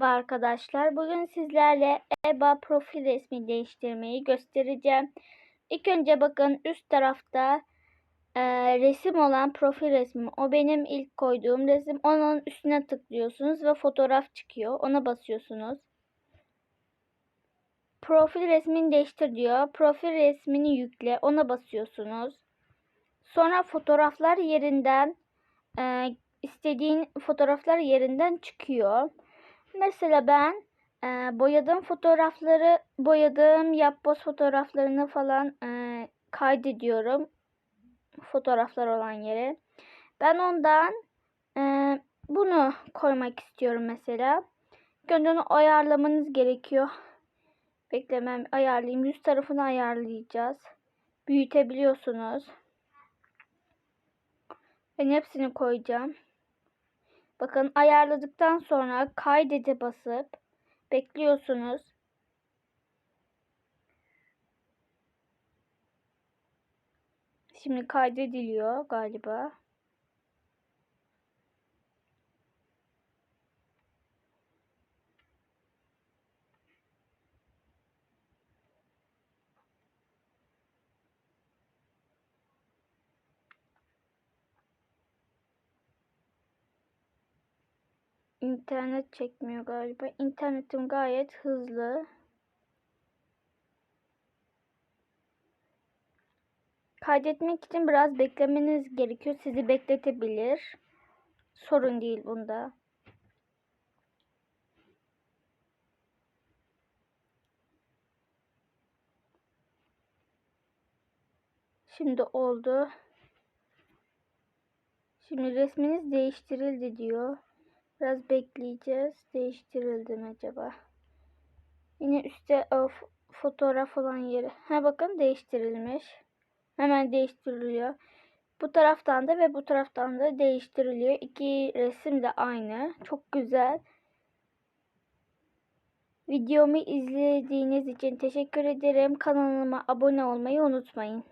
Merhaba arkadaşlar. Bugün sizlerle EBA profil resmi değiştirmeyi göstereceğim. İlk önce bakın üst tarafta e, resim olan profil resmi. O benim ilk koyduğum resim. Onun üstüne tıklıyorsunuz ve fotoğraf çıkıyor. Ona basıyorsunuz. Profil resmini değiştir diyor. Profil resmini yükle. Ona basıyorsunuz. Sonra fotoğraflar yerinden e, istediğin fotoğraflar yerinden çıkıyor. Mesela ben e, boyadığım fotoğrafları, boyadığım yapboz fotoğraflarını falan e, kaydediyorum. Fotoğraflar olan yere. Ben ondan e, bunu koymak istiyorum mesela. Önce ayarlamanız gerekiyor. Beklemem ayarlayayım. Yüz tarafını ayarlayacağız. Büyütebiliyorsunuz. Ben hepsini koyacağım. Bakın ayarladıktan sonra kaydete basıp bekliyorsunuz. Şimdi kaydediliyor galiba. İnternet çekmiyor galiba. İnternetim gayet hızlı. Kaydetmek için biraz beklemeniz gerekiyor. Sizi bekletebilir. Sorun değil bunda. Şimdi oldu. Şimdi resminiz değiştirildi diyor. Biraz bekleyeceğiz. Değiştirildi mi acaba? Yine üstte of, fotoğraf olan yeri. Ha bakın değiştirilmiş. Hemen değiştiriliyor. Bu taraftan da ve bu taraftan da değiştiriliyor. İki resim de aynı. Çok güzel. Videomu izlediğiniz için teşekkür ederim. Kanalıma abone olmayı unutmayın.